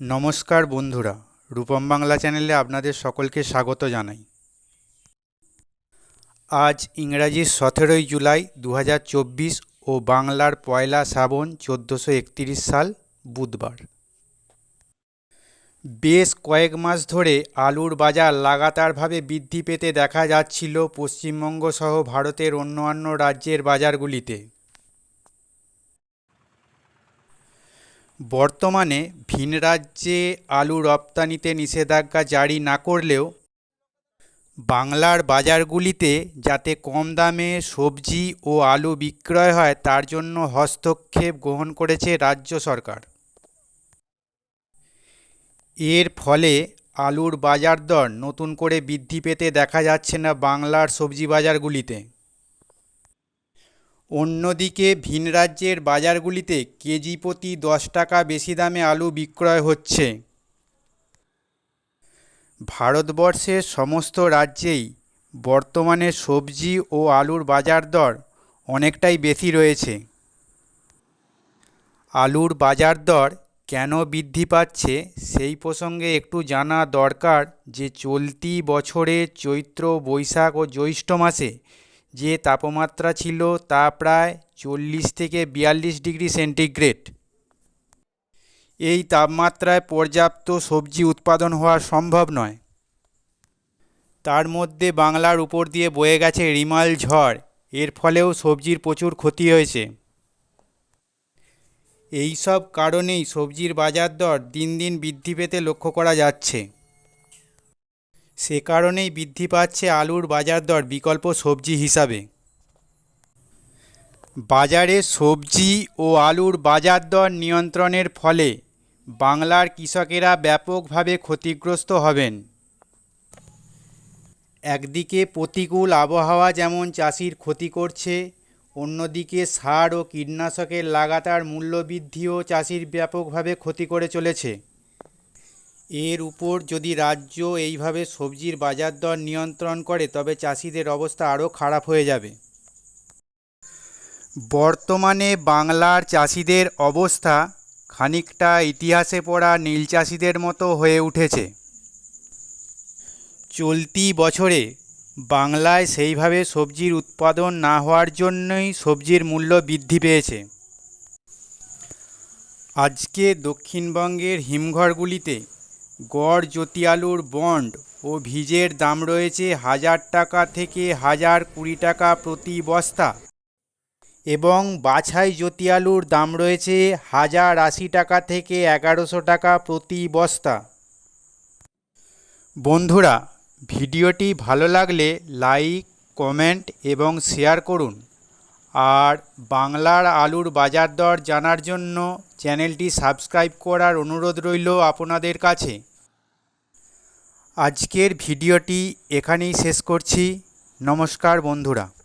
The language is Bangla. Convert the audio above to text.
নমস্কার বন্ধুরা, রূপম বাংলা চ্যানেলে আপনাদের সকলকে স্বাগত জানাই। আজ ইংরাজির সতেরোই জুলাই দু হাজার চব্বিশ ও বাংলার পয়লা শ্রাবণ চোদ্দোশো সাল, বুধবার। বেশ কয়েক মাস ধরে আলুর বাজার লাগাতারভাবে বৃদ্ধি পেতে দেখা যাচ্ছিল পশ্চিমবঙ্গ সহ ভারতের অন্যান্য রাজ্যের বাজারগুলিতে। বর্তমানে ভিন রাজ্যে আলু রপ্তানিতে নিষেধাজ্ঞা জারি না করলেও বাংলার বাজারগুলিতে যাতে কম দামে সবজি ও আলু বিক্রয় হয়, তার জন্য হস্তক্ষেপ গ্রহণ করেছে রাজ্য সরকার। এর ফলে আলুর বাজার দর নতুন করে বৃদ্ধি পেতে দেখা যাচ্ছে না বাংলার সবজি বাজারগুলিতে। অন্যদিকে ভিন রাজ্যের বাজারগুলিতে কেজি প্রতি দশ টাকা বেশি দামে আলু বিক্রয় হচ্ছে। ভারতবর্ষের সমস্ত রাজ্যেই বর্তমানে সবজি ও আলুর বাজার দর অনেকটাই বেশি রয়েছে। আলুর বাজার দর কেন বৃদ্ধি পাচ্ছে সেই প্রসঙ্গে একটু জানা দরকার যে চলতি বছরে চৈত্র, বৈশাখ ও জ্যৈষ্ঠ মাসে যে তাপমাত্রা ছিল তা প্রায় চল্লিশ থেকে বিয়াল্লিশ ডিগ্রি সেন্টিগ্রেড। এই তাপমাত্রায় পর্যাপ্ত সবজি উৎপাদন হওয়া সম্ভব নয়। তার মধ্যে বাংলার উপর দিয়ে বয়ে গেছে রিমাল ঝড়। এর ফলেও সবজির প্রচুর ক্ষতি হয়েছে। এই সব কারণেই সবজির বাজার দর দিন দিন বৃদ্ধি পেতে লক্ষ্য করা যাচ্ছে। সে কারণেই বৃদ্ধি পাচ্ছে আলুর বাজার দর বিকল্প সবজি হিসাবে। বাজারে সবজি ও আলুর বাজার দর নিয়ন্ত্রণের ফলে বাংলার কৃষকেরা ব্যাপকভাবে ক্ষতিগ্রস্ত হবেন। একদিকে প্রতিকূল আবহাওয়া যেমন চাষির ক্ষতি করছে, অন্যদিকে সার ও কীটনাশকের লাগাতার মূল্যবৃদ্ধিও চাষির ব্যাপকভাবে ক্ষতি করে চলেছে। এর উপর যদি রাজ্য এইভাবে সবজির বাজার দর নিয়ন্ত্রণ করে, তবে চাষিদের অবস্থা আরও খারাপ হয়ে যাবে। বর্তমানে বাংলার চাষিদের অবস্থা খানিকটা ইতিহাসে পড়া নীল চাষিদের মতো হয়ে উঠেছে। চলতি বছরে বাংলায় সেইভাবে সবজির উৎপাদন না হওয়ার জন্যই সবজির মূল্য বৃদ্ধি পেয়েছে। আজকে দক্ষিণবঙ্গের হিমঘরগুলিতে গড় জ্যোতি আলুর বন্ড ও ভিজের দাম রয়েছে হাজার টাকা থেকে হাজার কুড়ি টাকা প্রতি বস্তা এবং বাছাই জ্যোতি আলুর দাম রয়েছে হাজার আশি টাকা থেকে এগারোশো টাকা প্রতি বস্তা। বন্ধুরা, ভিডিওটি ভালো লাগলে লাইক, কমেন্ট এবং শেয়ার করুন। আর বাংলার আলুর বাজার দর জানার জন্য চ্যানেলটি সাবস্ক্রাইব করার অনুরোধ রইল আপনাদের কাছে। আজকের ভিডিওটি এখানেই শেষ করছি। নমস্কার বন্ধুরা।